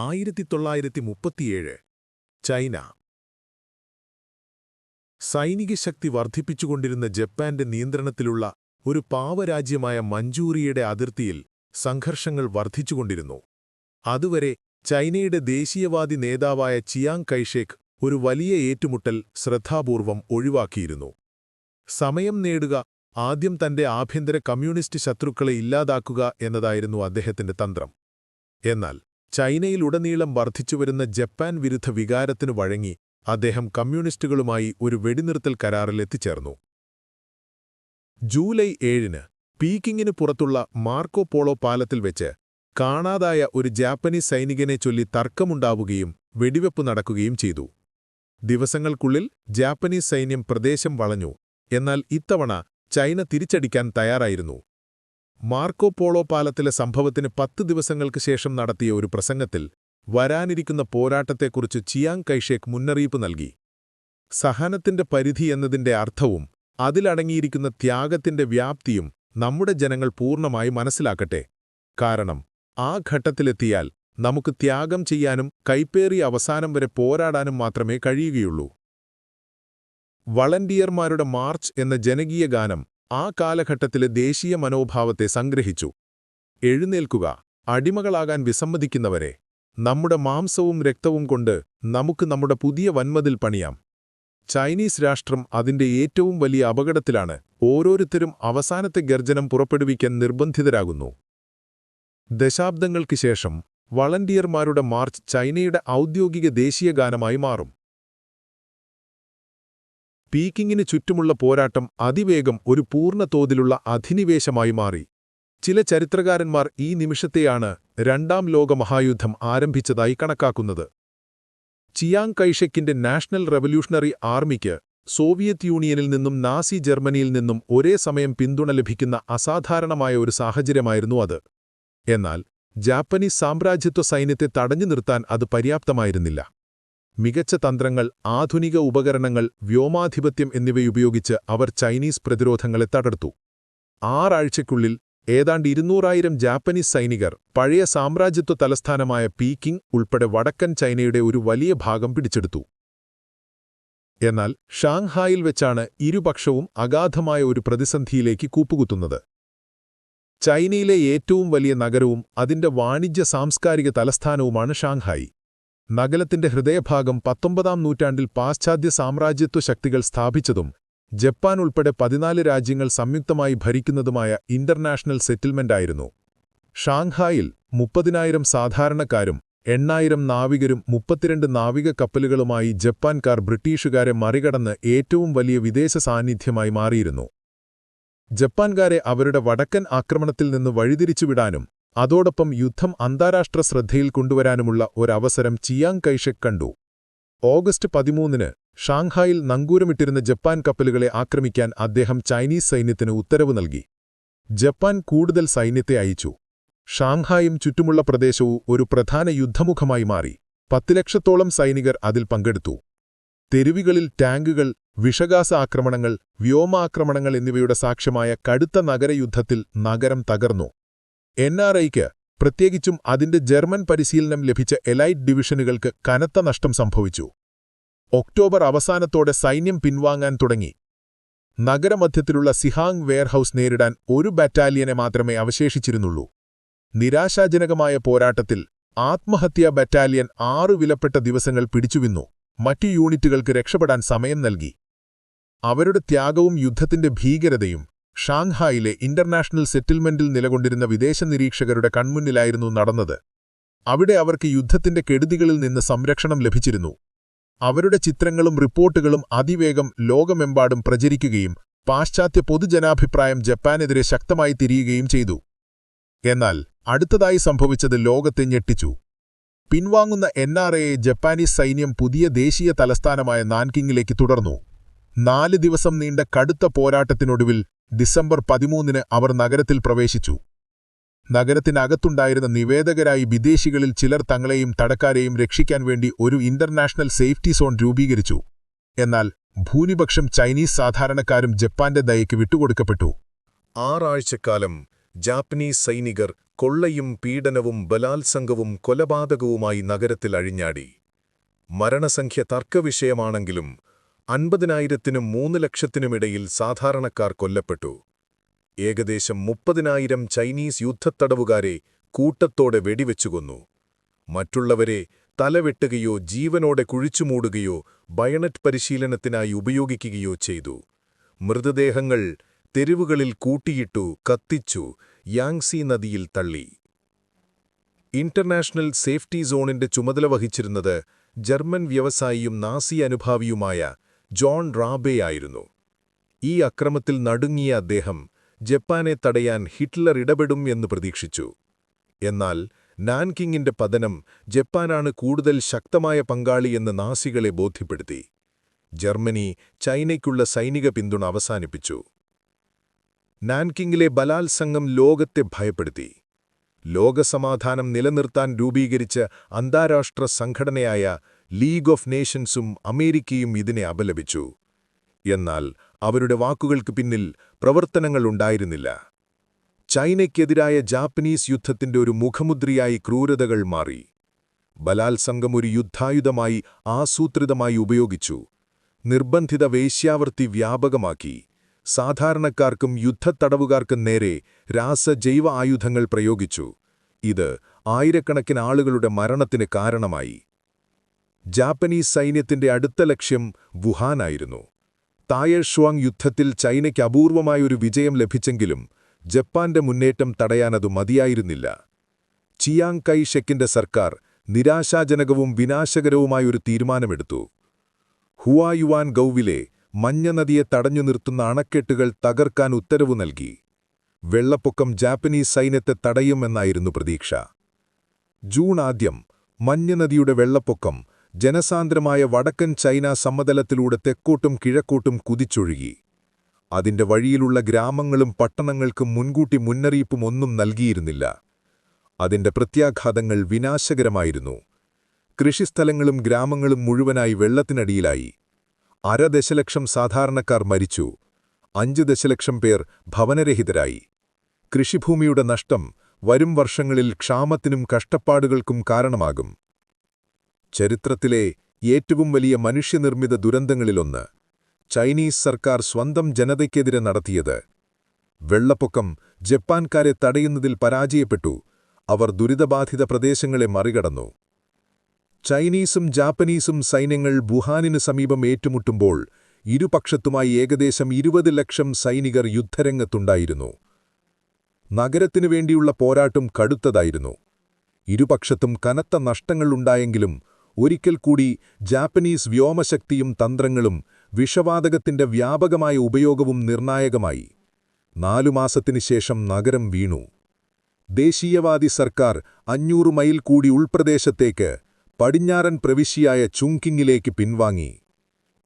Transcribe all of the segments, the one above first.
ആയിരത്തി തൊള്ളായിരത്തി മുപ്പത്തിയേഴ് ചൈന. സൈനിക ശക്തി വർദ്ധിപ്പിച്ചുകൊണ്ടിരുന്ന ജപ്പാന്റെ നിയന്ത്രണത്തിലുള്ള ഒരു പാവരാജ്യമായ മഞ്ചൂറിയയുടെ അതിർത്തിയിൽ സംഘർഷങ്ങൾ വർദ്ധിച്ചുകൊണ്ടിരുന്നു. അതുവരെ ചൈനയുടെ ദേശീയവാദി നേതാവായ ചിയാങ് കൈഷേക്ക് ഒരു വലിയ ഏറ്റുമുട്ടൽ ശ്രദ്ധാപൂർവം ഒഴിവാക്കിയിരുന്നു. സമയം നേടുക ആദ്യം തന്റെ ആഭ്യന്തര കമ്മ്യൂണിസ്റ്റ് ശത്രുക്കളെ ഇല്ലാതാക്കുക എന്നതായിരുന്നു അദ്ദേഹത്തിന്റെ തന്ത്രം. എന്നാൽ ചൈനയിലുടനീളം വർദ്ധിച്ചുവരുന്ന ജപ്പാൻ വിരുദ്ധ വികാരത്തിനു വഴങ്ങി അദ്ദേഹം കമ്മ്യൂണിസ്റ്റുകളുമായി ഒരു വെടിനിർത്തൽ കരാറിൽ എത്തിച്ചേർന്നു. ജൂലൈ ഏഴിന് പീക്കിങ്ങിന് പുറത്തുള്ള മാർക്കോ പോളോ പാലത്തിൽ വെച്ച് കാണാതായ ഒരു ജാപ്പനീസ് സൈനികനെ ചൊല്ലി തർക്കമുണ്ടാവുകയും വെടിവെപ്പ് നടക്കുകയും ചെയ്തു. ദിവസങ്ങൾക്കുള്ളിൽ ജാപ്പനീസ് സൈന്യം പ്രദേശം വളഞ്ഞു. എന്നാൽ ഇത്തവണ ചൈന തിരിച്ചടിക്കാൻ തയ്യാറായിരുന്നു. മാർക്കോ പോളോ പാലത്തിലെ സംഭവത്തിന് പത്ത് ദിവസങ്ങൾക്ക് ശേഷം നടത്തിയ ഒരു പ്രസംഗത്തിൽ വരാനിരിക്കുന്ന പോരാട്ടത്തെക്കുറിച്ച് ചിയാങ് കൈഷേക്ക് മുന്നറിയിപ്പ് നൽകി. സഹനത്തിന്റെ പരിധി എന്നതിന്റെ അർത്ഥവും അതിലടങ്ങിയിരിക്കുന്ന ത്യാഗത്തിന്റെ വ്യാപ്തിയും നമ്മുടെ ജനങ്ങൾ പൂർണമായി മനസ്സിലാക്കട്ടെ. കാരണം ആ ഘട്ടത്തിലെത്തിയാൽ നമുക്ക് ത്യാഗം ചെയ്യാനും കൈപ്പേറി അവസാനം വരെ പോരാടാനും മാത്രമേ കഴിയുകയുള്ളൂ. വളണ്ടിയർമാരുടെ മാർച്ച് എന്ന ജനകീയ ഗാനം ആ കാലഘട്ടത്തിലെ ദേശീയ മനോഭാവത്തെ സംഗ്രഹിച്ചു. എഴുന്നേൽക്കുക അടിമകളാകാൻ വിസമ്മതിക്കുന്നവരെ നമ്മുടെ മാംസവും രക്തവും കൊണ്ട് നമുക്ക് നമ്മുടെ പുതിയ വന്മതിൽ പണിയാം. ചൈനീസ് രാഷ്ട്രം അതിന്റെ ഏറ്റവും വലിയ അപകടത്തിലാണ് ഓരോരുത്തരും അവസാനത്തെ ഗർജനം പുറപ്പെടുവിക്കാൻ നിർബന്ധിതരാകുന്നു. ദശാബ്ദങ്ങൾക്ക് ശേഷം വളണ്ടിയർമാരുടെ മാർച്ച് ചൈനയുടെ ഔദ്യോഗിക ദേശീയ ഗാനമായി മാറും. പീക്കിങ്ങിന് ചുറ്റുമുള്ള പോരാട്ടം അതിവേഗം ഒരു പൂർണ തോതിലുള്ള അധിനിവേശമായി മാറി. ചില ചരിത്രകാരന്മാർ ഈ നിമിഷത്തെയാണ് രണ്ടാം ലോകമഹായുദ്ധം ആരംഭിച്ചതായി കണക്കാക്കുന്നത്. ചിയാങ് കൈഷക്കിന്റെ നാഷണൽ റവല്യൂഷണറി ആർമിക്ക് സോവിയറ്റ് യൂണിയനിൽ നിന്നും നാസി ജർമ്മനിയിൽ നിന്നും ഒരേ സമയം പിന്തുണ ലഭിക്കുന്ന അസാധാരണമായ ഒരു സാഹചര്യമായിരുന്നു അത്. എന്നാൽ ജാപ്പനീസ് സാമ്രാജ്യത്വ സൈന്യത്തെ തടഞ്ഞു നിർത്താൻ അത് പര്യാപ്തമായിരുന്നില്ല. മികച്ച തന്ത്രങ്ങൾ ആധുനിക ഉപകരണങ്ങൾ വ്യോമാധിപത്യം എന്നിവയുപയോഗിച്ച് അവർ ചൈനീസ് പ്രതിരോധങ്ങളെ തടർത്തു. ആറാഴ്ചയ്ക്കുള്ളിൽ ഏതാണ്ട് ഇരുന്നൂറായിരം ജാപ്പനീസ് സൈനികർ പഴയ സാമ്രാജ്യത്വ തലസ്ഥാനമായ പീക്കിംഗ് ഉൾപ്പെടെ വടക്കൻ ചൈനയുടെ ഒരു വലിയ ഭാഗം പിടിച്ചെടുത്തു. എന്നാൽ ഷാങ്ഹായിൽ വെച്ചാണ് ഇരുപക്ഷവും അഗാധമായ ഒരു പ്രതിസന്ധിയിലേക്ക് കൂപ്പുകുത്തുന്നത്. ചൈനയിലെ ഏറ്റവും വലിയ നഗരവും അതിന്റെ വാണിജ്യ സാംസ്കാരിക തലസ്ഥാനവുമാണ് ഷാങ്ഹായി. നഗരത്തിന്റെ ഹൃദയഭാഗം പത്തൊമ്പതാം നൂറ്റാണ്ടിൽ പാശ്ചാത്യ സാമ്രാജ്യത്വ ശക്തികൾ സ്ഥാപിച്ചതും ജപ്പാൻ ഉൾപ്പെടെ പതിനാല് രാജ്യങ്ങൾ സംയുക്തമായി ഭരിക്കുന്നതുമായ ഇന്റർനാഷണൽ സെറ്റിൽമെന്റായിരുന്നു. ഷാങ്ഹായിൽ മുപ്പതിനായിരം സാധാരണക്കാരും എണ്ണായിരം നാവികരും മുപ്പത്തിരണ്ട് നാവിക കപ്പലുകളുമായി ജപ്പാൻകാർ ബ്രിട്ടീഷുകാരെ മറികടന്ന് ഏറ്റവും വലിയ വിദേശ സാന്നിധ്യമായി മാറിയിരുന്നു. ജപ്പാൻകാരെ അവരുടെ വടക്കൻ ആക്രമണത്തിൽ നിന്ന് വഴിതിരിച്ചുവിടാനും അതോടൊപ്പം യുദ്ധം അന്താരാഷ്ട്ര ശ്രദ്ധയിൽ കൊണ്ടുവരാനുമുള്ള ഒരവസരം ചിയാങ് കൈഷക് കണ്ടു. ഓഗസ്റ്റ് പതിമൂന്നിന് ഷാങ്ഹായിൽ നങ്കൂരമിട്ടിരുന്ന ജപ്പാൻ കപ്പലുകളെ ആക്രമിക്കാൻ അദ്ദേഹം ചൈനീസ് സൈന്യത്തിന് ഉത്തരവ് നൽകി. ജപ്പാൻ കൂടുതൽ സൈന്യത്തെ അയച്ചു. ഷാങ്ഹായും ചുറ്റുമുള്ള പ്രദേശവും ഒരു പ്രധാന യുദ്ധമുഖമായി മാറി. പത്ത് ലക്ഷത്തോളം സൈനികർ അതിൽ പങ്കെടുത്തു. തെരുവികളിൽ ടാങ്കുകൾ വിഷഗാസ ആക്രമണങ്ങൾ വ്യോമാക്രമണങ്ങൾ എന്നിവയുടെ സാക്ഷ്യമായ കടുത്ത നഗരയുദ്ധത്തിൽ നഗരം തകർന്നു. എൻ ആർ ഐക്ക് പ്രത്യേകിച്ചും അതിന്റെ ജർമ്മൻ പരിശീലനം ലഭിച്ച എലൈറ്റ് ഡിവിഷനുകൾക്ക് കനത്ത നഷ്ടം സംഭവിച്ചു. ഒക്ടോബർ അവസാനത്തോടെ സൈന്യം പിൻവാങ്ങാൻ തുടങ്ങി. നഗരമധ്യത്തിലുള്ള സിഹാങ് വെയർഹൌസ് നേരിടാൻ ഒരു ബറ്റാലിയനെ മാത്രമേ അവശേഷിച്ചിരുന്നുള്ളൂ. നിരാശാജനകമായ പോരാട്ടത്തിൽ ആത്മഹത്യാ ബറ്റാലിയൻ ആറു വിലപ്പെട്ട ദിവസങ്ങൾ പിടിച്ചുവിന്നു. മറ്റു യൂണിറ്റുകൾക്ക് രക്ഷപ്പെടാൻ സമയം നൽകി. അവരുടെ ത്യാഗവും യുദ്ധത്തിന്റെ ഭീകരതയും ഷാങ്ഹായിലെ ഇന്റർനാഷണൽ സെറ്റിൽമെന്റിൽ നിലകൊണ്ടിരുന്ന വിദേശ നിരീക്ഷകരുടെ കൺമുന്നിലായിരുന്നു നടന്നത്. അവിടെ അവർക്ക് യുദ്ധത്തിന്റെ കെടുതികളിൽ നിന്ന് സംരക്ഷണം ലഭിച്ചിരുന്നു. അവരുടെ ചിത്രങ്ങളും റിപ്പോർട്ടുകളും അതിവേഗം ലോകമെമ്പാടും പ്രചരിക്കുകയും പാശ്ചാത്യ പൊതുജനാഭിപ്രായം ജപ്പാനെതിരെ ശക്തമായി തിരിയുകയും ചെയ്തു. എന്നാൽ അടുത്തതായി സംഭവിച്ചത് ലോകത്തെ ഞെട്ടിച്ചു. പിൻവാങ്ങുന്ന എൻ ആർ എയെ ജപ്പാനീസ് സൈന്യം പുതിയ ദേശീയ തലസ്ഥാനമായ നാൻകിങ്ങിലേക്ക് തുടർന്നു. നാല് ദിവസം നീണ്ട കടുത്ത പോരാട്ടത്തിനൊടുവിൽ ഡിസംബർ പതിമൂന്നിന് അവർ നഗരത്തിൽ പ്രവേശിച്ചു. നഗരത്തിനകത്തുണ്ടായിരുന്ന നിവേദകരായി വിദേശികളിൽ ചിലർ തങ്ങളെയും തടക്കാരെയും രക്ഷിക്കാൻ വേണ്ടി ഒരു ഇന്റർനാഷണൽ സേഫ്റ്റി സോൺ രൂപീകരിച്ചു. എന്നാൽ ഭൂരിപക്ഷം ചൈനീസ് സാധാരണക്കാരും ജപ്പാന്റെ ദയയ്ക്ക് വിട്ടുകൊടുക്കപ്പെട്ടു. ആറാഴ്ചക്കാലം ജാപ്പനീസ് സൈനികർ കൊള്ളയും പീഡനവും ബലാത്സംഗവും കൊലപാതകവുമായി നഗരത്തിൽ അഴിഞ്ഞാടി. മരണസംഖ്യ തർക്കവിഷയമാണെങ്കിലും അൻപതിനായിരത്തിനും മൂന്ന് ലക്ഷത്തിനുമിടയിൽ സാധാരണക്കാർ കൊല്ലപ്പെട്ടു. ഏകദേശം മുപ്പതിനായിരം ചൈനീസ് യുദ്ധത്തടവുകാരെ കൂട്ടത്തോടെ വെടിവെച്ചുകൊന്നു മറ്റുള്ളവരെ തലവെട്ടുകയോ ജീവനോടെ കുഴിച്ചുമൂടുകയോ ബയണറ്റ് പരിശീലനത്തിനായി ഉപയോഗിക്കുകയോ ചെയ്തു. മൃതദേഹങ്ങൾ തെരുവുകളിൽ കൂട്ടിയിട്ടു കത്തിച്ചു യാങ്സി നദിയിൽ തള്ളി. ഇന്റർനാഷണൽ സേഫ്റ്റി സോണിന്റെ ചുമതല വഹിച്ചിരുന്നത് ജർമ്മൻ വ്യവസായിയും നാസി അനുഭാവിയുമായ ജോൺ റാബെയായിരുന്നു ഈ അക്രമത്തിൽ നടുങ്ങിയ അദ്ദേഹം ജപ്പാനെ തടയാൻ ഹിറ്റ്ലർ ഇടപെടും എന്ന് പ്രതീക്ഷിച്ചു. എന്നാൽ നാൻകിങ്ങിന്റെ പതനം ജപ്പാനാണ് കൂടുതൽ ശക്തമായ പങ്കാളിയെന്ന് നാസികളെ ബോധ്യപ്പെടുത്തി. ജർമ്മനി ചൈനയ്ക്കുള്ള സൈനിക പിന്തുണ അവസാനിപ്പിച്ചു. നാൻകിങ്ങിലെ ബലാത്സംഗം ലോകത്തെ ഭയപ്പെടുത്തി. ലോകസമാധാനം നിലനിർത്താൻ രൂപീകരിച്ച അന്താരാഷ്ട്ര സംഘടനയായ ലീഗ് ഓഫ് നേഷൻസും അമേരിക്കയും ഇതിനെ അപലപിച്ചു. എന്നാൽ അവരുടെ വാക്കുകൾക്ക് പിന്നിൽ പ്രവർത്തനങ്ങളുണ്ടായിരുന്നില്ല ചൈനയ്ക്കെതിരായ ജാപ്പനീസ് യുദ്ധത്തിന്റെ ഒരു മുഖമുദ്രയായി ക്രൂരതകൾ മാറി. ബലാത്സംഗം ഒരു യുദ്ധായുധമായി ആസൂത്രിതമായി ഉപയോഗിച്ചു. നിർബന്ധിത വേശ്യാവർത്തി വ്യാപകമാക്കി. സാധാരണക്കാർക്കും യുദ്ധത്തടവുകാർക്കും നേരെ രാസജൈവ ആയുധങ്ങൾ പ്രയോഗിച്ചു. ഇത് ആയിരക്കണക്കിന് ആളുകളുടെ മരണത്തിന് കാരണമായി. ജാപ്പനീസ് സൈന്യത്തിന്റെ അടുത്ത ലക്ഷ്യം വുഹാനായിരുന്നു. തായഷ്വാങ് യുദ്ധത്തിൽ ചൈനയ്ക്ക് അപൂർവമായൊരു വിജയം ലഭിച്ചെങ്കിലും ജപ്പാന്റെ മുന്നേറ്റം തടയാനതു മതിയായിരുന്നില്ല. ചിയാങ് കൈ ഷെക്കിന്റെ സർക്കാർ നിരാശാജനകവും വിനാശകരവുമായൊരു തീരുമാനമെടുത്തു. ഹുവായുവാൻ ഗൌവിലെ മഞ്ഞ നദിയെ തടഞ്ഞു നിർത്തുന്ന അണക്കെട്ടുകൾ തകർക്കാൻ ഉത്തരവു നൽകി. വെള്ളപ്പൊക്കം ജാപ്പനീസ് സൈന്യത്തെ തടയുമെന്നായിരുന്നു പ്രതീക്ഷ. ജൂൺ ആദ്യം മഞ്ഞ നദിയുടെ വെള്ളപ്പൊക്കം ജനസാന്ദ്രമായ വടക്കൻ ചൈന സമതലത്തിലൂടെ തെക്കോട്ടും കിഴക്കോട്ടും കുതിച്ചൊഴുകി. അതിന്റെ വഴിയിലുള്ള ഗ്രാമങ്ങളും പട്ടണങ്ങൾക്കും മുൻകൂട്ടി മുന്നറിയിപ്പും ഒന്നും നൽകിയിരുന്നില്ല. അതിന്റെ പ്രത്യാഘാതങ്ങൾ വിനാശകരമായിരുന്നു. കൃഷിസ്ഥലങ്ങളും ഗ്രാമങ്ങളും മുഴുവനായി വെള്ളത്തിനടിയിലായി. അര ദശലക്ഷം സാധാരണക്കാർ മരിച്ചു. അഞ്ച് ദശലക്ഷം പേർ ഭവനരഹിതരായി. കൃഷിഭൂമിയുടെ നഷ്ടം വരും വർഷങ്ങളിൽ ക്ഷാമത്തിനും കഷ്ടപ്പാടുകൾക്കും കാരണമാകും. ചരിത്രത്തിലെ ഏറ്റവും വലിയ മനുഷ്യനിർമ്മിത ദുരന്തങ്ങളിലൊന്ന് ചൈനീസ് സർക്കാർ സ്വന്തം ജനതയ്ക്കെതിരെ നടത്തിയത്. വെള്ളപ്പൊക്കം ജപ്പാൻകാരെ തടയുന്നതിൽ പരാജയപ്പെട്ടു. അവർ ദുരിതബാധിത പ്രദേശങ്ങളെ മറികടന്നു. ചൈനീസും ജാപ്പനീസും സൈന്യങ്ങൾ വുഹാനിന് സമീപം ഏറ്റുമുട്ടുമ്പോൾ ഇരുപക്ഷത്തുമായി ഏകദേശം ഇരുപത് ലക്ഷം സൈനികർ യുദ്ധരംഗത്തുണ്ടായിരുന്നു. നഗരത്തിനു വേണ്ടിയുള്ള പോരാട്ടം കടുത്തതായിരുന്നു. ഇരുപക്ഷത്തും കനത്ത നഷ്ടങ്ങളുണ്ടായെങ്കിലും ഒരിക്കൽ കൂടി ജാപ്പനീസ് വ്യോമശക്തിയും തന്ത്രങ്ങളും വിഷവാതകത്തിന്റെ വ്യാപകമായ ഉപയോഗവും നിർണായകമായി. നാലു മാസത്തിനു ശേഷം നഗരം വീണു. ദേശീയവാദി സർക്കാർ അഞ്ഞൂറ് മൈൽ കൂടി ഉൾപ്രദേശത്തേക്ക് പടിഞ്ഞാറൻ പ്രവിശ്യയായ ചുങ്കിങ്ങിലേക്ക് പിൻവാങ്ങി.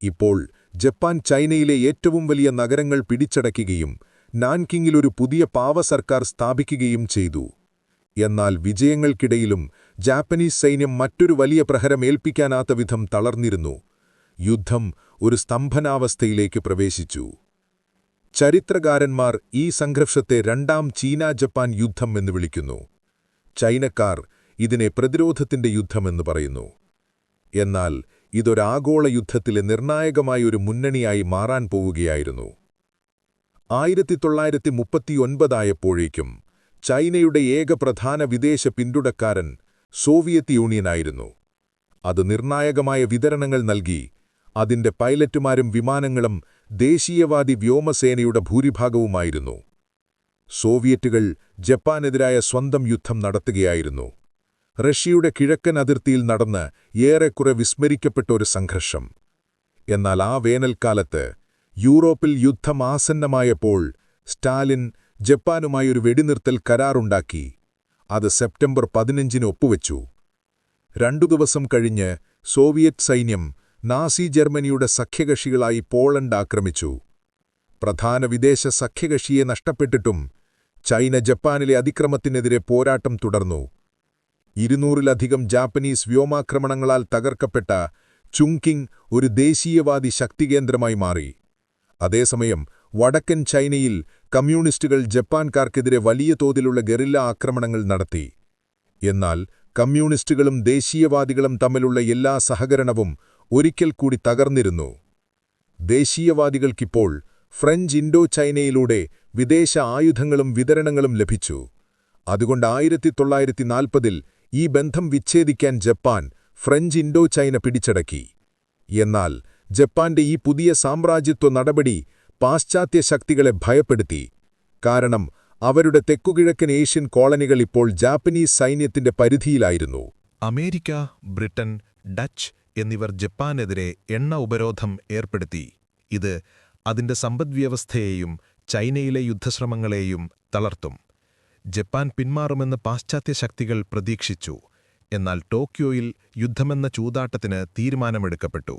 ഇപ്പോൾ ജപ്പാൻ ചൈനയിലെ ഏറ്റവും വലിയ നഗരങ്ങൾ പിടിച്ചടക്കുകയും നാൻകിങ്ങിലൊരു പുതിയ പാവ സർക്കാർ സ്ഥാപിക്കുകയും ചെയ്തു. എന്നാൽ വിജയങ്ങൾക്കിടയിലും ജാപ്പനീസ് സൈന്യം മറ്റൊരു വലിയ പ്രഹരമേൽപ്പിക്കാനാത്ത വിധം തളർന്നിരുന്നു. യുദ്ധം ഒരു സ്തംഭനാവസ്ഥയിലേക്ക് പ്രവേശിച്ചു. ചരിത്രകാരന്മാർ ഈ സംഘർഷത്തെ രണ്ടാം ചീന ജപ്പാൻ യുദ്ധം എന്ന് വിളിക്കുന്നു. ചൈനക്കാർ ഇതിനെ പ്രതിരോധത്തിന്റെ യുദ്ധമെന്ന് പറയുന്നു. എന്നാൽ ഇതൊരാഗോള യുദ്ധത്തിലെ നിർണായകമായ ഒരു മുന്നണിയായി മാറാൻ പോവുകയായിരുന്നു. ആയിരത്തി തൊള്ളായിരത്തി മുപ്പത്തിയൊൻപതായപ്പോഴേക്കും ചൈനയുടെ ഏക പ്രധാന വിദേശ പിന്തുടക്കാരൻ സോവിയറ്റ് യൂണിയനായിരുന്നു. അത് നിർണായകമായ വിതരണങ്ങൾ നൽകി അതിന്റെ പൈലറ്റുമാരും വിമാനങ്ങളും ദേശീയവാദി വ്യോമസേനയുടെ ഭൂരിഭാഗവുമായിരുന്നു. സോവിയറ്റുകൾ ജപ്പാനെതിരായ സ്വന്തം യുദ്ധം നടത്തുകയായിരുന്നു. റഷ്യയുടെ കിഴക്കൻ അതിർത്തിയിൽ നടന്ന് ഏറെക്കുറെ വിസ്മരിക്കപ്പെട്ട ഒരു സംഘർഷം. എന്നാൽ ആ വേനൽക്കാലത്ത് യൂറോപ്പിൽ യുദ്ധം ആസന്നമായപ്പോൾ സ്റ്റാലിൻ ജപ്പാനുമായൊരു വെടിനിർത്തൽ കരാറുണ്ടാക്കി. അത് സെപ്റ്റംബർ പതിനഞ്ചിന് ഒപ്പുവെച്ചു. രണ്ടു ദിവസം കഴിഞ്ഞ് സോവിയറ്റ് സൈന്യം നാസി ജർമ്മനിയുടെ സഖ്യകക്ഷികളായി പോളണ്ട് ആക്രമിച്ചു. പ്രധാന വിദേശ സഖ്യകക്ഷിയെ നഷ്ടപ്പെട്ടിട്ടും ചൈന ജപ്പാനിലെ അതിക്രമത്തിനെതിരെ പോരാട്ടം തുടർന്നു. ഇരുന്നൂറിലധികം ജാപ്പനീസ് വ്യോമാക്രമണങ്ങളാൽ തകർക്കപ്പെട്ട ചുങ്കിങ് ഒരു ദേശീയവാദി ശക്തികേന്ദ്രമായി മാറി. അതേസമയം വടക്കൻ ചൈനയിൽ കമ്മ്യൂണിസ്റ്റുകൾ ജപ്പാൻകാർക്കെതിരെ വലിയ തോതിലുള്ള ഗറില്ല ആക്രമണങ്ങൾ നടത്തി. എന്നാൽ കമ്മ്യൂണിസ്റ്റുകളും ദേശീയവാദികളും തമ്മിലുള്ള എല്ലാ സഹകരണവും ഒരിക്കൽ കൂടി തകർന്നിരുന്നു. ദേശീയവാദികൾക്കിപ്പോൾ ഫ്രഞ്ച് ഇൻഡോ ചൈനയിലൂടെ വിദേശ ആയുധങ്ങളും വിതരണങ്ങളും ലഭിച്ചു. അതുകൊണ്ട് ആയിരത്തി തൊള്ളായിരത്തി നാൽപ്പതിൽ ഈ ബന്ധം വിച്ഛേദിക്കാൻ ജപ്പാൻ ഫ്രഞ്ച് ഇൻഡോ ചൈന പിടിച്ചടക്കി. എന്നാൽ ജപ്പാന്റെ ഈ പുതിയ സാമ്രാജ്യത്വ നടപടി പാശ്ചാത്യ ശക്തികളെ ഭയപ്പെടുത്തി. കാരണം അവരുടെ തെക്കുകിഴക്കൻ ഏഷ്യൻ കോളനികൾ ഇപ്പോൾ ജാപ്പനീസ് സൈന്യത്തിന്റെ പരിധിയിലായിരുന്നു. അമേരിക്ക ബ്രിട്ടൻ ഡച്ച് എന്നിവർ ജപ്പാനെതിരെ എണ്ണ ഉപരോധം ഏർപ്പെടുത്തി. ഇത് അതിന്റെ സമ്പദ്വ്യവസ്ഥയെയും ചൈനയിലെ യുദ്ധശ്രമങ്ങളെയും തളർത്തും. ജപ്പാൻ പിന്മാറുമെന്ന് പാശ്ചാത്യ ശക്തികൾ പ്രതീക്ഷിച്ചു. എന്നാൽ ടോക്കിയോയിൽ യുദ്ധമെന്ന ചൂതാട്ടത്തിന് തീരുമാനമെടുക്കപ്പെട്ടു.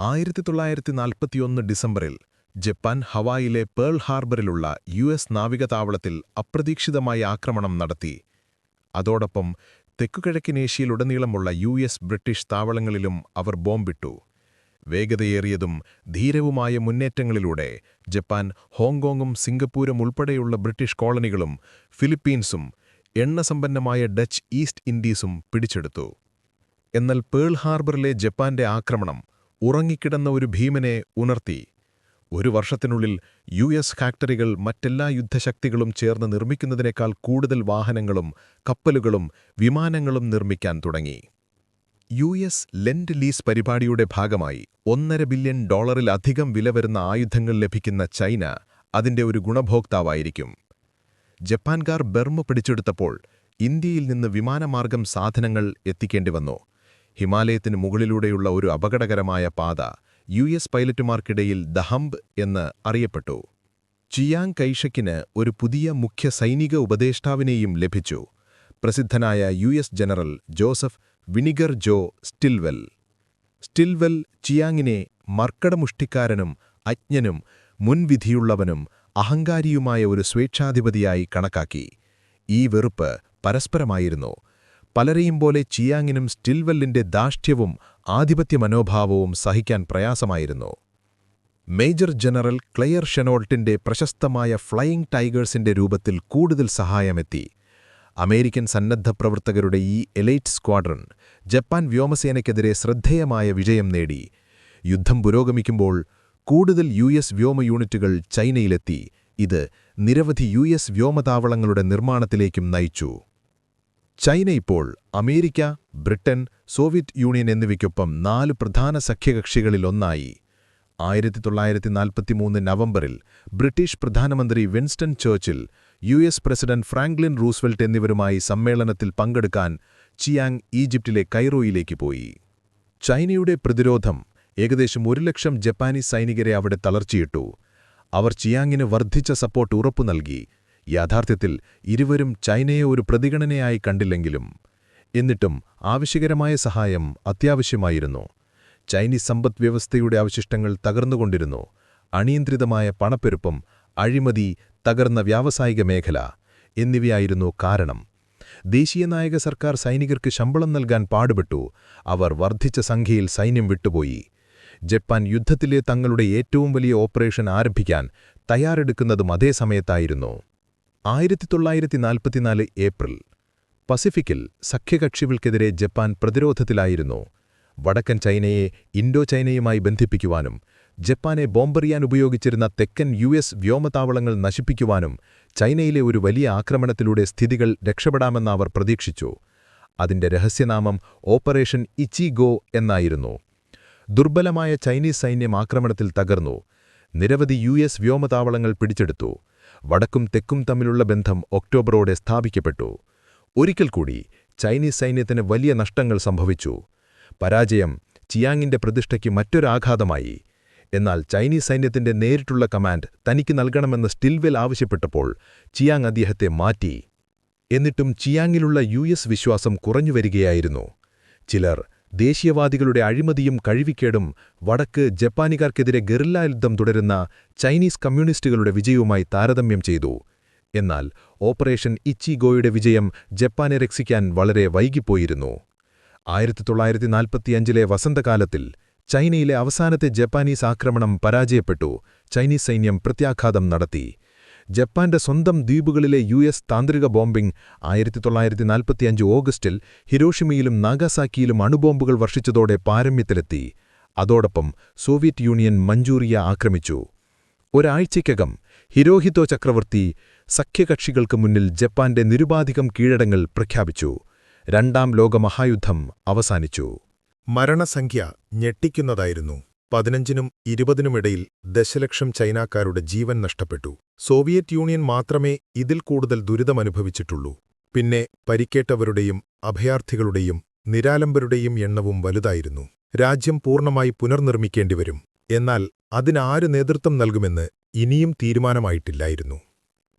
ആയിരത്തി തൊള്ളായിരത്തി നാൽപ്പത്തിയൊന്ന് ഡിസംബറിൽ ജപ്പാൻ ഹവായിലെ പേൾ ഹാർബറിലുള്ള യു എസ് നാവികതാവളത്തിൽ അപ്രതീക്ഷിതമായ ആക്രമണം നടത്തി. അതോടൊപ്പം തെക്കുകിഴക്കിനേഷ്യയിലുടനീളമുള്ള യു എസ് ബ്രിട്ടീഷ് താവളങ്ങളിലും അവർ ബോംബിട്ടു. വേഗതയേറിയതും ധീരവുമായ മുന്നേറ്റങ്ങളിലൂടെ ജപ്പാൻ ഹോങ്കോങ്ങും സിംഗപ്പൂരും ഉൾപ്പെടെയുള്ള ബ്രിട്ടീഷ് കോളനികളും ഫിലിപ്പീൻസും എണ്ണസമ്പന്നമായ ഡച്ച് ഈസ്റ്റ് ഇൻഡീസും പിടിച്ചെടുത്തു. എന്നാൽ പേൾ ഹാർബറിലെ ജപ്പാന്റെ ആക്രമണം ഉറങ്ങിക്കിടന്ന ഒരു ഭീമനെ ഉണർത്തി. ഒരു വർഷത്തിനുള്ളിൽ യു എസ് ഫാക്ടറികൾ മറ്റെല്ലാ യുദ്ധശക്തികളും ചേർന്ന് നിർമ്മിക്കുന്നതിനേക്കാൾ കൂടുതൽ വാഹനങ്ങളും കപ്പലുകളും വിമാനങ്ങളും നിർമ്മിക്കാൻ തുടങ്ങി. യു എസ് ലെൻഡ് ലീസ് പരിപാടിയുടെ ഭാഗമായി ഒന്നര ബില്യൺ ഡോളറിലധികം വില വരുന്ന ആയുധങ്ങൾ ലഭിക്കുന്ന ചൈന അതിന്റെ ഒരു ഗുണഭോക്താവായിരിക്കും. ജപ്പാൻകാർ ബെർമ പിടിച്ചെടുത്തപ്പോൾ ഇന്ത്യയിൽ നിന്ന് വിമാനമാർഗം സാധനങ്ങൾ എത്തിക്കേണ്ടി വന്നു ഹിമാലയത്തിന് മുകളിലൂടെയുള്ള ഒരു അപകടകരമായ പാത യു എസ് പൈലറ്റുമാർക്കിടയിൽ ദഹംബ് എന്ന് അറിയപ്പെട്ടു. ചിയാങ് കൈഷക്കിന് ഒരു പുതിയ മുഖ്യ സൈനിക ഉപദേഷ്ടാവിനെയും ലഭിച്ചു. പ്രസിദ്ധനായ U S general Joseph Vinegar Joe Stilwell. Stilwell ചിയാങ്ങിനെ മർക്കടമുഷ്ടിക്കാരനും അജ്ഞനും മുൻവിധിയുള്ളവനും അഹങ്കാരിയുമായ ഒരു സ്വേച്ഛാധിപതിയായി കണക്കാക്കി. ഈ വെറുപ്പ് പരസ്പരമായിരുന്നു. പലരെയും പോലെ ചിയാങ്ങിനും സ്റ്റിൽവെല്ലിന്റെ ദാഷ്ട്യവും ആധിപത്യ മനോഭാവവും സഹിക്കാൻ പ്രയാസമായിരുന്നു. മേജർ ജനറൽ ക്ലെയർ ഷെനോൾട്ടിന്റെ പ്രശസ്തമായ ഫ്ലയിംഗ് ടൈഗേഴ്സിന്റെ രൂപത്തിൽ കൂടുതൽ സഹായമെത്തി. അമേരിക്കൻ സന്നദ്ധ പ്രവർത്തകരുടെ ഈ എലൈറ്റ് സ്ക്വാഡ്രൺ ജപ്പാൻ വ്യോമസേനയ്ക്കെതിരെ ശ്രദ്ധേയമായ വിജയം നേടി. യുദ്ധം പുരോഗമിക്കുമ്പോൾ കൂടുതൽ യു എസ് വ്യോമ യൂണിറ്റുകൾ ചൈനയിലെത്തി. ഇത് നിരവധി യു എസ് വ്യോമതാവളങ്ങളുടെ നിർമ്മാണത്തിലേക്കും നയിച്ചു. ചൈന ഇപ്പോൾ അമേരിക്ക ബ്രിട്ടൻ സോവിയറ്റ് യൂണിയൻ എന്നിവയ്ക്കൊപ്പം നാല് പ്രധാന സഖ്യകക്ഷികളിലൊന്നായി. ആയിരത്തി തൊള്ളായിരത്തി നാൽപ്പത്തിമൂന്ന് നവംബറിൽ ബ്രിട്ടീഷ് പ്രധാനമന്ത്രി Winston Churchill U S president Franklin Roosevelt എന്നിവരുമായി സമ്മേളനത്തിൽ പങ്കെടുക്കാൻ ചിയാങ് ഈജിപ്റ്റിലെ കൈറോയിലേക്ക് പോയി. ചൈനയുടെ പ്രതിരോധം ഏകദേശം ഒരു ലക്ഷം ജപ്പാനീസ് സൈനികരെ അവിടെ തളർച്ചയിട്ടു അവർ ചിയാങ്ങിന് വർദ്ധിച്ച സപ്പോർട്ട് ഉറപ്പു നൽകി. യാഥാർത്ഥ്യത്തിൽ ഇരുവരും ചൈനയെ ഒരു പ്രതിഗണനയായി കണ്ടില്ലെങ്കിലും എന്നിട്ടും ആവശ്യകരമായ സഹായം അത്യാവശ്യമായിരുന്നു. ചൈനീസ് സമ്പദ് വ്യവസ്ഥയുടെ അവശിഷ്ടങ്ങൾ തകർന്നുകൊണ്ടിരുന്നു. അണിയന്ത്രിതമായ പണപ്പെരുപ്പം അഴിമതി തകർന്ന വ്യാവസായിക മേഖല എന്നിവയായിരുന്നു കാരണം. ദേശീയ നായക സർക്കാർ സൈനികർക്ക് ശമ്പളം നൽകാൻ പാടുപെട്ടു. അവർ വർദ്ധിച്ച സംഖ്യയിൽ സൈന്യം വിട്ടുപോയി. ജപ്പാൻ യുദ്ധത്തിലെ തങ്ങളുടെ ഏറ്റവും വലിയ ഓപ്പറേഷൻ ആരംഭിക്കാൻ തയ്യാറെടുക്കുന്നതും അതേ സമയത്തായിരുന്നു. ആയിരത്തി തൊള്ളായിരത്തി നാൽപ്പത്തിനാല് ഏപ്രിൽ പസിഫിക്കിൽ സഖ്യകക്ഷികൾക്കെതിരെ ജപ്പാൻ പ്രതിരോധത്തിലായിരുന്നു. വടക്കൻ ചൈനയെ ഇൻഡോ ചൈനയുമായി ബന്ധിപ്പിക്കുവാനും ജപ്പാനെ ബോംബെറിയാൻ ഉപയോഗിച്ചിരുന്ന തെക്കൻ യു എസ് വ്യോമതാവളങ്ങൾ നശിപ്പിക്കുവാനും ചൈനയിലെ ഒരു വലിയ ആക്രമണത്തിലൂടെ സ്ഥിതികൾ രക്ഷപ്പെടാമെന്ന് അവർ പ്രതീക്ഷിച്ചു. അതിന്റെ രഹസ്യനാമം ഓപ്പറേഷൻ ഇച്ചിഗോ എന്നായിരുന്നു. ദുർബലമായ ചൈനീസ് സൈന്യം ആക്രമണത്തിൽ തകർന്നു. നിരവധി യു എസ് വ്യോമതാവളങ്ങൾ പിടിച്ചെടുത്തു. വടക്കും തെക്കും തമ്മിലുള്ള ബന്ധം ഒക്ടോബറോടെ സ്ഥാപിക്കപ്പെട്ടു. ഒരിക്കൽ കൂടി ചൈനീസ് സൈന്യത്തിന് വലിയ നഷ്ടങ്ങൾ സംഭവിച്ചു. പരാജയം ചിയാങ്ങിന്റെ പ്രതിഷ്ഠയ്ക്ക് മറ്റൊരാഘാതമായി എന്നാൽ ചൈനീസ് സൈന്യത്തിന്റെ നേരിട്ടുള്ള കമാൻഡ് തനിക്ക് നൽകണമെന്ന് സ്റ്റിൽവെൽ ആവശ്യപ്പെട്ടപ്പോൾ ചിയാങ് അദ്ദേഹത്തെ മാറ്റി. എന്നിട്ടും ചിയാങ്ങിലുള്ള യു വിശ്വാസം കുറഞ്ഞുവരികയായിരുന്നു ചിലർ ദേശീയവാദികളുടെ അഴിമതിയും കഴിവിക്കേടും വടക്ക് ജപ്പാനികാർക്കെതിരെ ഗറില്ല യുദ്ധം തുടരുന്ന ചൈനീസ് കമ്മ്യൂണിസ്റ്റുകളുടെ വിജയവുമായി താരതമ്യം ചെയ്തു. എന്നാൽ ഓപ്പറേഷൻ ഇച്ചിഗോയുടെ വിജയം ജപ്പാനെ രക്ഷിക്കാൻ വളരെ വൈകിപ്പോയിരുന്നു. ആയിരത്തി തൊള്ളായിരത്തി നാൽപ്പത്തിയഞ്ചിലെ വസന്തകാലത്തിൽ ചൈനയിലെ അവസാനത്തെ ജപ്പാനീസ് ആക്രമണം പരാജയപ്പെട്ടു. ചൈനീസ് സൈന്യം പ്രത്യാഘാതം നടത്തി. ജപ്പാന്റെ സ്വന്തം ദ്വീപുകളിലെ യു എസ് താന്ത്രിക ബോംബിംഗ് ആയിരത്തി തൊള്ളായിരത്തി നാൽപ്പത്തിയഞ്ച് ഓഗസ്റ്റിൽ ഹിരോഷിമയിലും നാഗാസാക്കിയിലും അണുബോംബുകൾ വർഷിച്ചതോടെ പാരമ്യത്തിലെത്തി. അതോടൊപ്പം സോവിയറ്റ് യൂണിയൻ മഞ്ചൂറിയ ആക്രമിച്ചു. ഒരാഴ്ചയ്ക്കകം ഹിരോഹിതോ ചക്രവർത്തി സഖ്യകക്ഷികൾക്ക് മുന്നിൽ ജപ്പാന്റെ നിരുപാധികം കീഴടങ്ങൾ പ്രഖ്യാപിച്ചു. രണ്ടാം ലോകമഹായുദ്ധം അവസാനിച്ചു. മരണസംഖ്യ ഞെട്ടിക്കുന്നതായിരുന്നു. പതിനഞ്ചിനും ഇരുപതിനുമിടയിൽ ദശലക്ഷം ചൈനാക്കാരുടെ ജീവൻ നഷ്ടപ്പെട്ടു. സോവിയറ്റ് യൂണിയൻ മാത്രമേ ഇതിൽ കൂടുതൽ ദുരിതമനുഭവിച്ചിട്ടുള്ളൂ. പിന്നെ പരിക്കേറ്റവരുടെയും അഭയാർത്ഥികളുടെയും നിരാലംബരുടെയും എണ്ണവും വലുതായിരുന്നു. രാജ്യം പൂർണമായി പുനർനിർമ്മിക്കേണ്ടിവരും. എന്നാൽ അതിനാര് നേതൃത്വം നൽകുമെന്ന് ഇനിയും തീരുമാനമായിട്ടില്ലായിരുന്നു.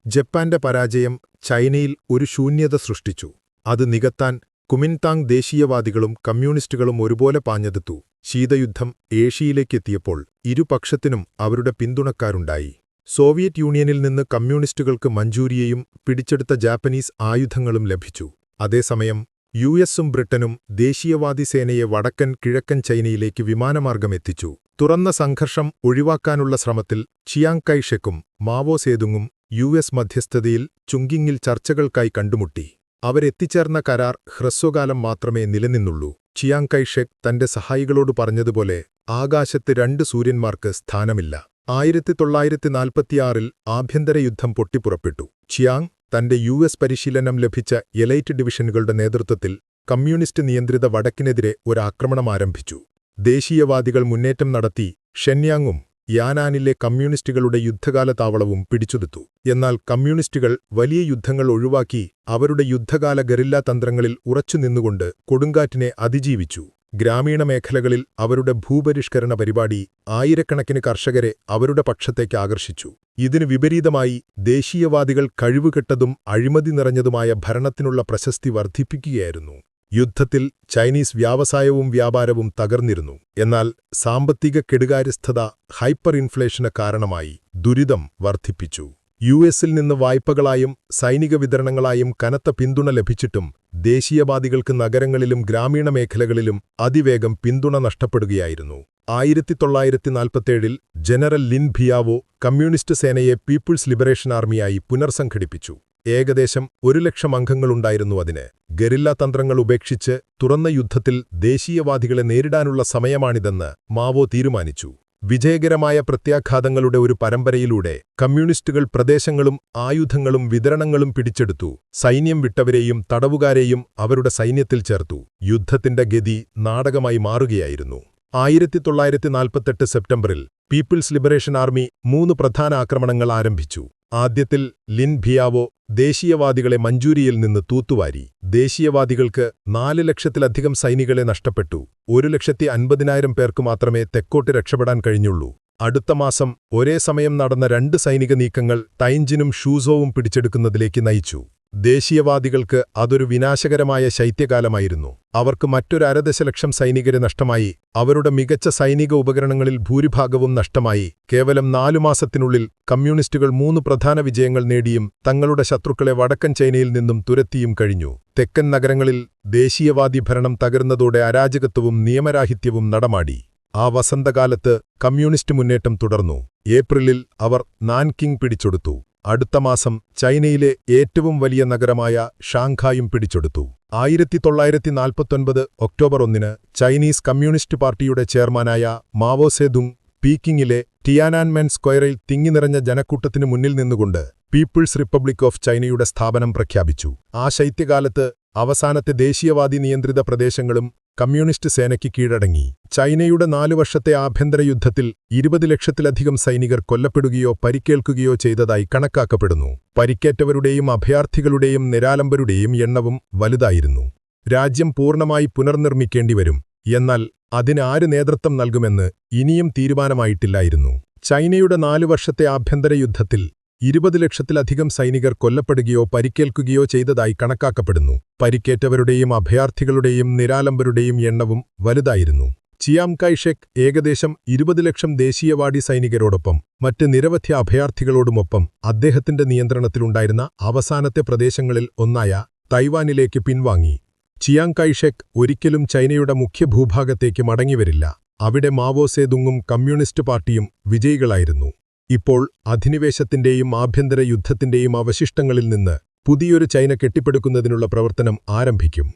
ജപ്പാന്റെ പരാജയം ചൈനയിൽ ഒരു ശൂന്യത സൃഷ്ടിച്ചു. അത് നികത്താൻ കുമിൻതാങ് ദേശീയവാദികളും കമ്മ്യൂണിസ്റ്റുകളും ഒരുപോലെ പാഞ്ഞെടുത്തു. ശീതയുദ്ധം ഏഷ്യയിലേക്കെത്തിയപ്പോൾ ഇരുപക്ഷത്തിനും അവരുടെ പിന്തുണക്കാരുണ്ടായി. സോവിയറ്റ് യൂണിയനിൽ നിന്ന് കമ്മ്യൂണിസ്റ്റുകൾക്ക് മഞ്ചൂരിയയും പിടിച്ചെടുത്ത ജാപ്പനീസ് ആയുധങ്ങളും ലഭിച്ചു. അതേസമയം യു എസും ബ്രിട്ടനും ദേശീയവാദി സേനയെ വടക്കൻ കിഴക്കൻ ചൈനയിലേക്ക് വിമാനമാർഗമെത്തിച്ചു തുറന്ന സംഘർഷം ഒഴിവാക്കാനുള്ള ശ്രമത്തിൽ ചിയാങ് കൈഷെക്കും മാവോ സേതുങ്ങും യു എസ് മധ്യസ്ഥതയിൽ ചുങ്കിങ്ങിൽ ചർച്ചകൾക്കായി കണ്ടുമുട്ടി. അവരെത്തിച്ചേർന്ന കരാർ ഹ്രസ്വകാലം മാത്രമേ നിലനിന്നുള്ളൂ. ചിയാങ് കൈഷെക് തന്റെ സഹായികളോട് പറഞ്ഞതുപോലെ ആകാശത്ത് രണ്ട് സൂര്യന്മാർക്ക് സ്ഥാനമില്ല. ആയിരത്തി തൊള്ളായിരത്തി നാൽപ്പത്തിയാറിൽ ആഭ്യന്തര യുദ്ധം പൊട്ടിപ്പുറപ്പെട്ടു. ചിയാങ് തന്റെ യു എസ് പരിശീലനം ലഭിച്ച എലൈറ്റ് ഡിവിഷനുകളുടെ നേതൃത്വത്തിൽ കമ്മ്യൂണിസ്റ്റ് നിയന്ത്രിത വടക്കിനെതിരെ ഒരാക്രമണം ആരംഭിച്ചു. ദേശീയവാദികൾ മുന്നേറ്റം നടത്തി ഷെന്യാങ്ങും യാനാനിലെ കമ്മ്യൂണിസ്റ്റുകളുടെ യുദ്ധകാല താവളവും പിടിച്ചെടുത്തു എന്നാൽ കമ്മ്യൂണിസ്റ്റുകൾ വലിയ യുദ്ധങ്ങൾ ഒഴിവാക്കി അവരുടെ യുദ്ധകാല ഗറില്ലാ തന്ത്രങ്ങളിൽ ഉറച്ചുനിന്നുകൊണ്ട് കൊടുങ്കാറ്റിനെ അതിജീവിച്ചു. ഗ്രാമീണ മേഖലകളിൽ അവരുടെ ഭൂപരിഷ്കരണ പരിപാടി ആയിരക്കണക്കിന് കർഷകരെ അവരുടെ പക്ഷത്തേക്ക് ആകർഷിച്ചു. ഇതിനു വിപരീതമായി ദേശീയവാദികൾ കഴിവുകെട്ടതും അഴിമതി നിറഞ്ഞതുമായ ഭരണത്തിനുള്ള പ്രശസ്തി വർദ്ധിപ്പിക്കുകയായിരുന്നു. യുദ്ധത്തിൽ ചൈനീസ് വ്യാവസായവും വ്യാപാരവും തകർന്നിരുന്നു. എന്നാൽ സാമ്പത്തിക കെടുകാര്യസ്ഥത ഹൈപ്പർ ഇൻഫ്ലേഷന് കാരണമായി ദുരിതം വർദ്ധിപ്പിച്ചു. യു എസിൽ നിന്ന് വായ്പകളായും സൈനിക വിതരണങ്ങളായും കനത്ത പിന്തുണ ലഭിച്ചിട്ടും ദേശീയവാദികൾക്ക് നഗരങ്ങളിലും ഗ്രാമീണ മേഖലകളിലും അതിവേഗം പിന്തുണ നഷ്ടപ്പെടുകയായിരുന്നു. ആയിരത്തി തൊള്ളായിരത്തി നാൽപ്പത്തേഴിൽ ജനറൽ ലിൻ ഭിയാവോ കമ്മ്യൂണിസ്റ്റ് സേനയെ പീപ്പിൾസ് ലിബറേഷൻ ആർമിയായി പുനർസംഘടിപ്പിച്ചു. ഏകദേശം ഒരു ലക്ഷം അംഗങ്ങളുണ്ടായിരുന്നു അതിന്. ഗറില്ല തന്ത്രങ്ങൾ ഉപേക്ഷിച്ച് തുറന്ന യുദ്ധത്തിൽ ദേശീയവാദികളെ നേരിടാനുള്ള സമയമാണിതെന്ന് മാവോ തീരുമാനിച്ചു. വിജയകരമായ പ്രത്യാഘാതങ്ങളുടെ ഒരു പരമ്പരയിലൂടെ കമ്മ്യൂണിസ്റ്റുകൾ പ്രദേശങ്ങളും ആയുധങ്ങളും വിതരണങ്ങളും പിടിച്ചെടുത്തു. സൈന്യം വിട്ടവരെയും തടവുകാരെയും അവരുടെ സൈന്യത്തിൽ ചേർത്തു. യുദ്ധത്തിന്റെ ഗതി നാടകമായി മാറുകയായിരുന്നു. ആയിരത്തി തൊള്ളായിരത്തി നാൽപ്പത്തെട്ട് സെപ്റ്റംബറിൽ പീപ്പിൾസ് ലിബറേഷൻ ആർമി മൂന്ന് പ്രധാന ആക്രമണങ്ങൾ ആരംഭിച്ചു. ആദ്യത്തിൽ ലിൻ ഭിയാവോ ദേശീയവാദികളെ മഞ്ചൂരിയിൽ നിന്ന് തൂത്തുവാരി. ദേശീയവാദികൾക്ക് നാല് ലക്ഷത്തിലധികം സൈനികളെ നഷ്ടപ്പെട്ടു. ഒരു ലക്ഷത്തി അൻപതിനായിരം പേർക്ക് മാത്രമേ തെക്കോട്ട് രക്ഷപ്പെടാൻ കഴിഞ്ഞുള്ളൂ. അടുത്ത മാസം ഒരേ സമയം നടന്ന രണ്ട് സൈനിക നീക്കങ്ങൾ തൈഞ്ചിനും ഷൂസോവും പിടിച്ചെടുക്കുന്നതിലേക്ക് നയിച്ചു. ദേശീയവാദികൾക്ക് അതൊരു വിനാശകരമായ ശൈത്യകാലമായിരുന്നു. അവർക്ക് മറ്റൊരു അരദശലക്ഷം സൈനികരെ നഷ്ടമായി. അവരുടെ മികച്ച സൈനിക ഉപകരണങ്ങളിൽ ഭൂരിഭാഗവും നഷ്ടമായി. കേവലം നാലു മാസത്തിനുള്ളിൽ കമ്മ്യൂണിസ്റ്റുകൾ മൂന്ന് പ്രധാന വിജയങ്ങൾ നേടിയും തങ്ങളുടെ ശത്രുക്കളെ വടക്കൻ ചൈനയിൽ നിന്നും തുരത്തിയും കഴിഞ്ഞു. തെക്കൻ നഗരങ്ങളിൽ ദേശീയവാദി ഭരണം തകർന്നതോടെ അരാജകത്വവും നിയമരാഹിത്യവും നടമാടി. ആ വസന്തകാലത്ത് കമ്മ്യൂണിസ്റ്റ് മുന്നേറ്റം തുടർന്നു. ഏപ്രിലിൽ അവർ നാൻകിങ് പിടിച്ചെടുത്തു. അടുത്ത മാസം ചൈനയിലെ ഏറ്റവും വലിയ നഗരമായ ഷാങ്ഹായും പിടിച്ചെടുത്തു. ആയിരത്തി തൊള്ളായിരത്തി നാൽപ്പത്തൊൻപത് ഒക്ടോബർ ഒന്നിന് ചൈനീസ് കമ്മ്യൂണിസ്റ്റ് പാർട്ടിയുടെ ചെയർമാനായ മാവോ സേതുങ് പീക്കിങ്ങിലെ ടിയാനാൻമെൻ സ്ക്വയറിൽ തിങ്ങിനിറഞ്ഞ ജനക്കൂട്ടത്തിനു മുന്നിൽ നിന്നുകൊണ്ട് പീപ്പിൾസ് റിപ്പബ്ലിക് ഓഫ് ചൈനയുടെ സ്ഥാപനം പ്രഖ്യാപിച്ചു. ആ ശൈത്യകാലത്ത് അവസാനത്തെ ദേശീയവാദി നിയന്ത്രിത പ്രദേശങ്ങളും കമ്മ്യൂണിസ്റ്റ് സേനയ്ക്ക് കീഴടങ്ങി. ചൈനയുടെ നാലു വർഷത്തെ ആഭ്യന്തര യുദ്ധത്തിൽ ഇരുപത് ലക്ഷത്തിലധികം സൈനികർ കൊല്ലപ്പെടുകയോ പരിക്കേൽക്കുകയോ ചെയ്തതായി കണക്കാക്കപ്പെടുന്നു. പരിക്കേറ്റവരുടെയും അഭയാർത്ഥികളുടെയും നിരാലംബരുടെയും എണ്ണവും വലുതായിരുന്നു. രാജ്യം പൂർണമായി പുനർനിർമ്മിക്കേണ്ടിവരും. എന്നാൽ അതിനാര് നേതൃത്വം നൽകുമെന്ന് ഇനിയും തീരുമാനമായിട്ടില്ലായിരുന്നു. ചൈനയുടെ നാലു വർഷത്തെ ആഭ്യന്തര യുദ്ധത്തിൽ ഇരുപത് ലക്ഷത്തിലധികം സൈനികർ കൊല്ലപ്പെടുകയോ പരിക്കേൽക്കുകയോ ചെയ്തതായി കണക്കാക്കപ്പെടുന്നു. പരിക്കേറ്റവരുടെയും അഭയാർത്ഥികളുടെയും നിരാലംബരുടെയും എണ്ണവും വലുതായിരുന്നു. ചിയാം കൈഷെക് ഏകദേശം ഇരുപത് ലക്ഷം ദേശീയവാടി സൈനികരോടൊപ്പം മറ്റ് നിരവധി അഭയാർത്ഥികളോടുമൊപ്പം അദ്ദേഹത്തിന്റെ നിയന്ത്രണത്തിലുണ്ടായിരുന്ന അവസാനത്തെ പ്രദേശങ്ങളിൽ ഒന്നായ തൈവാനിലേക്ക് പിൻവാങ്ങി. ചിയാങ് കൈഷെക് ഒരിക്കലും ചൈനയുടെ മുഖ്യ ഭൂഭാഗത്തേക്ക് മടങ്ങിവരില്ല. അവിടെ മാവോസേതുങ്ങും കമ്മ്യൂണിസ്റ്റ് പാർട്ടിയും വിജയികളായിരുന്നു. ഇപ്പോൾ അധിനിവേശത്തിന്റെയും ആഭ്യന്തര യുദ്ധത്തിന്റെയും അവശിഷ്ടങ്ങളിൽ നിന്ന് പുതിയൊരു ചൈന കെട്ടിപ്പടുക്കുന്നതിനുള്ള പ്രവർത്തനം ആരംഭിക്കും.